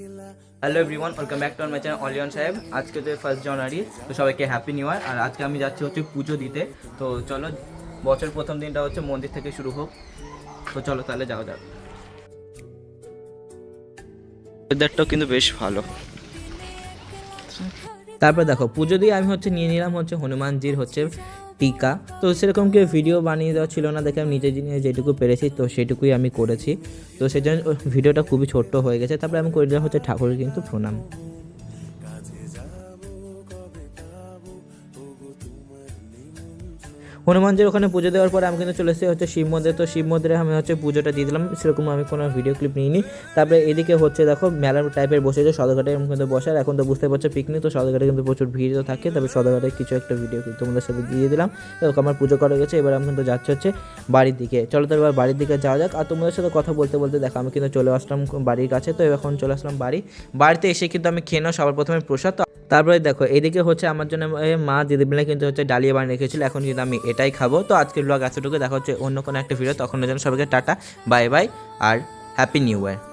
Hello everyone welcome back to my channel Aliyan সাহেব আজকে তো ফার্স্ট জানুয়ারি তো সবাইকে হ্যাপি নিউ ইয়ার আর আজকে আমি যাচ্ছি হচ্ছে পুজো দিতে। তো চলো বছর প্রথম দিনটা হচ্ছে মন্দির থেকে শুরু হোক। তো চলো তাহলে যাওয়া যাক। ওয়েদারটাও কিন্তু বেশ ভালো। তারপর দেখো পুজো দিয়ে আমি হচ্ছে নিয়ে নিলাম হচ্ছে হনুমানজির হচ্ছে টিকা। তো সেরকম কেউ ভিডিও বানিয়ে দেওয়া ছিল না দেখে আমি নিজের জিনিস যেটুকু পেরেছি, তো সেটুকুই আমি করেছি। তো সেই জন্য ভিডিওটা খুবই ছোট্ট হয়ে গেছে, তারপরে আমি করে দিলাম হচ্ছে ঠাকুরের কিন্তু প্রণাম। হনুমানজির ওখানে পুজো দেওয়ার পরে আমি কিন্তু চলে এসেছি হচ্ছে শিব মন্দিরে। তো শিব মন্দিরে আমি হচ্ছে পুজোটা দিয়ে দিলাম। সেরকম আমি কোনো ভিডিও ক্লিপ নিইনি। তারপরে এদিকে হচ্ছে দেখো মেলার টাইপের বসেছে, সদরঘাটে কিন্তু বসার এখন তো বুঝতে পারছ পিকনিক তো সদরঘাটে কিন্তু প্রচুর ভিড় তো থাকে। তবে সদরঘাটে কিছু একটা ভিডিও কিন্তু তোমাদের সাথে দিয়ে দিলাম। তো আমার পুজো করা গেছে। এবার আমি কিন্তু যাচ্ছি হচ্ছে বাড়ির দিকে। চলো তো এবার বাড়ির দিকে যাওয়া যাক। আর তোমাদের সাথে কথা বলতে বলতে দেখো আমি কিন্তু চলে আসলাম বাড়ির কাছে। তো এখন চলে আসলাম বাড়ি। বাড়িতে এসে কিন্তু আমি খেয়ে নাও সবার প্রথমে প্রসাদ। তারপরে দেখো এদিকে হচ্ছে আমার জন্য মা দিদিবেলা কিন্তু হচ্ছে ডালিয়া বানিয়ে রেখেছিল। এখন কিন্তু আমি এটাই খাব। তো আজকের ব্লগ এতটুকু দেখা হচ্ছে অন্য কোনো একটা ভিডিও তখন যেন সবাইকে টাটা বাই বাই আর হ্যাপি নিউ ইয়ার